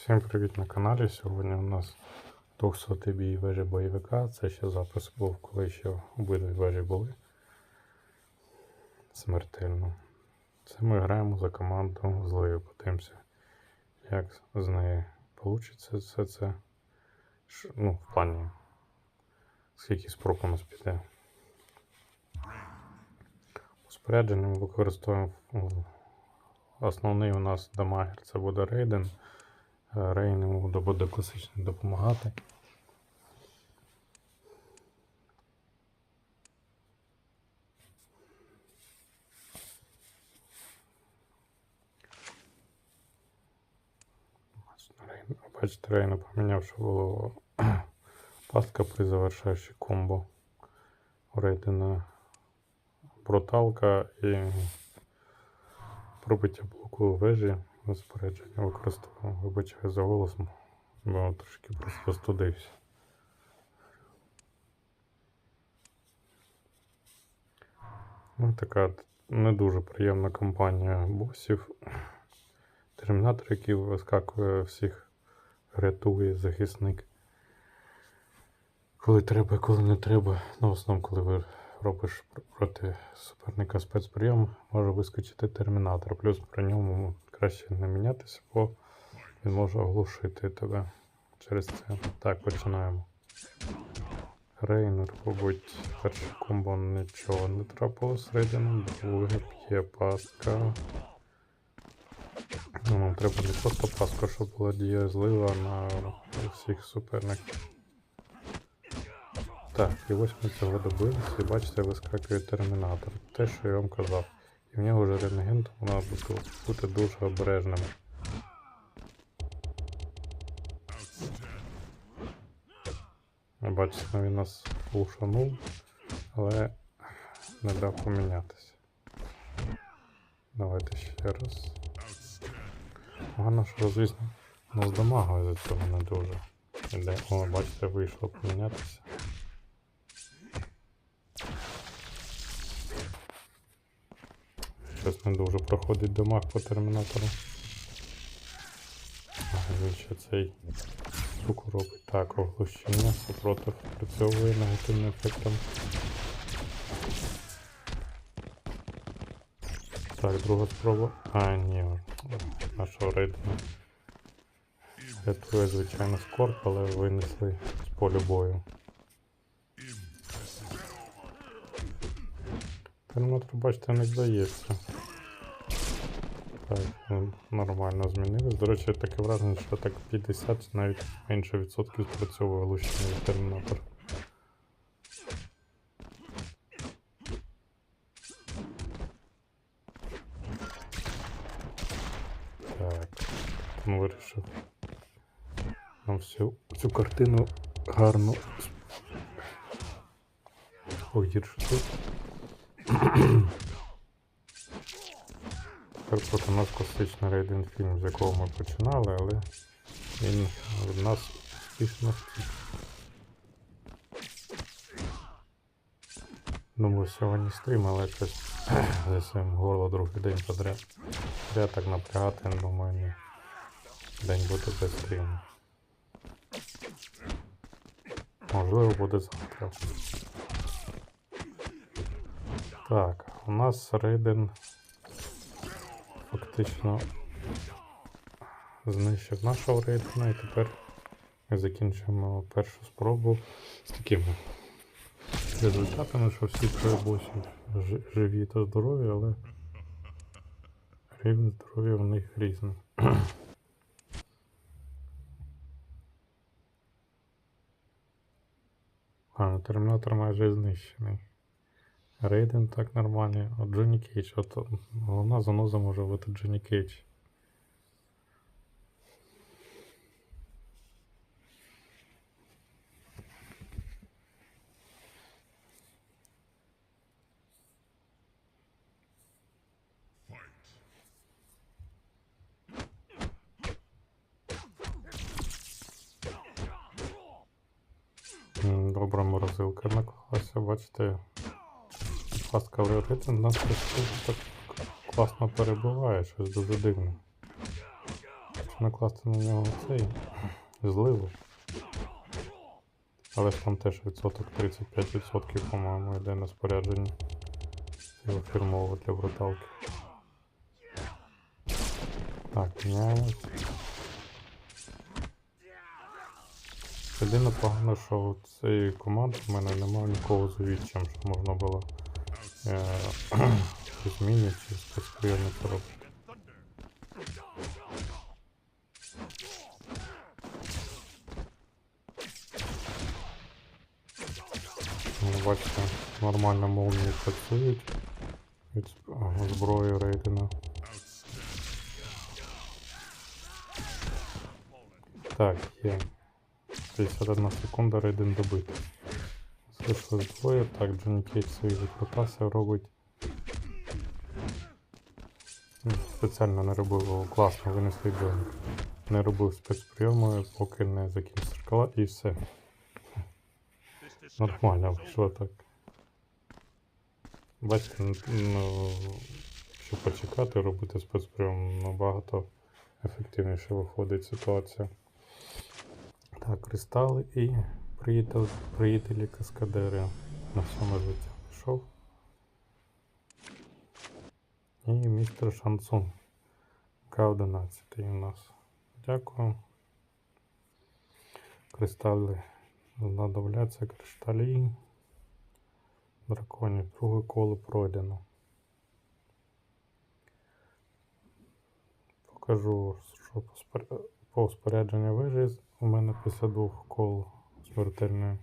Всім привіт на каналі. Сьогодні у нас 200 бій вежі бойовика. Це ще запис був, коли ще обидві вежі були. Смертельно. Це ми граємо за команду злою. Подивимося, як з неї вийде все це. Ну, в плані, скільки спроб у нас піде. Спорядження ми використовуємо основний у нас дамагер це буде рейден. Рейн буде класично допомагати. Бачите, Рейн- Бачите, Рейна поміняв, що було пастка при завершаючій комбо. У Рейдена бруталка і пробиття блоку вежі спорядження використовував. Вибачаю за голос, бо трошки просто студився. Ну, така не дуже приємна компанія босів. Термінатор, який вискакує всіх, рятує захисник. Коли треба, коли не треба. Ну, в основному, коли ви робиш проти суперника спецприйом, може вискочити термінатор. Плюс при ньому краще не мінятися, бо він може оглушити тебе через це. Так, починаємо. Рейнер, мабуть, перше комбо нічого не трапилось рейденом, друге п'є пастка. Ну, нам треба не просто пастка, щоб була дієзлива на всіх суперників. Так, і ось ми цього добилися, і бачите, вискакує термінатор. Те, що я вам казав. І в нього вже рентген, тому треба бути- дуже обережним. Бачите, він нас ушанув, але не дав помінятися. Давайте ще раз. Погано, що, звісно, ну, з за цього не дуже. Іде, о, бачите, вийшло помінятися. Щось не дуже проходить дамаг по термінатору. Ще цей штуку робить. Так, оглушення, супротив працьовує негативним ефектом. Так, друга спроба. А, ні, нашого рейдера. Рятує, звичайно, скорб, але винесли з полю бою. Термінатор, бачите, не здається. Так, нормально змінилось. До речі, таке враження, що так 50 навіть менше відсотків спрацьовує лучший термінатор. Так, він вирішив нам всю цю картину гарно погіршити. Тепер проти нас класичний рейдинг фільм, з якого ми починали, але він від нас успішно втік. Думаю, сьогодні стрім, але щось за своїм горло другий день подряд. Я так напрягати, думаю, ні. День буде без стріму. Можливо, буде завтра. Так, у нас рейден фактично знищив нашого рейдена і тепер ми закінчимо першу спробу з такими результатами, що всі троє босів жи- живі та здорові, але рівень здоров'я в них різний. А, ну, термінатор майже знищений. Рейден так нормальний. От Джонні Кейдж. От головна заноза може бути Джонні Кейдж. Добра морозилка наклалася, бачите. Пастка Леоритин нас так класно перебуває, щось дуже дивне. якщо накласти на нього цей зливу. Але ж там теж відсоток 35%, по-моєму, йде на спорядження. Його фірмово для бруталки. Так, міняємось. Єдине погано, що у цієї команди в мене немає нікого з увіччям, щоб можна було е, щось міні чи спецприйомницю. Ну, бачите, нормально молнії працюють від зброї Рейдена. Так, є. 51 секунда Рейден добитий. Залишилось двоє. Так, Джонні Кейдж свої викрутаси робить. Спеціально не робив о, класно, винесли Джонні. Не робив спецприйоми, поки не закінчиться шкала і все. Нормально вийшло так. Бачите, ну, ну, якщо почекати, робити спецприйом набагато ефективніше виходить ситуація. Так, кристали і приятель, приятелі каскадери на сьоме життя пішов. І містер Шансун. К11 у нас. Дякую. Кристали знадобляться кришталі. Драконів. Друге коло пройдено. Покажу, що по спорядженню вежі у мене після двох кол смертельної.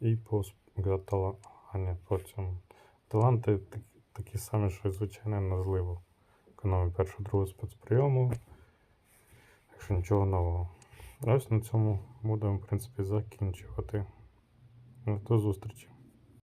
І по сп- тала... а, ні, по цьому. Таланти такі самі, що і звичайне на. Економію першу другу спецприйому. Якщо нічого нового. Ось на цьому будемо, в принципі, закінчувати. До зустрічі.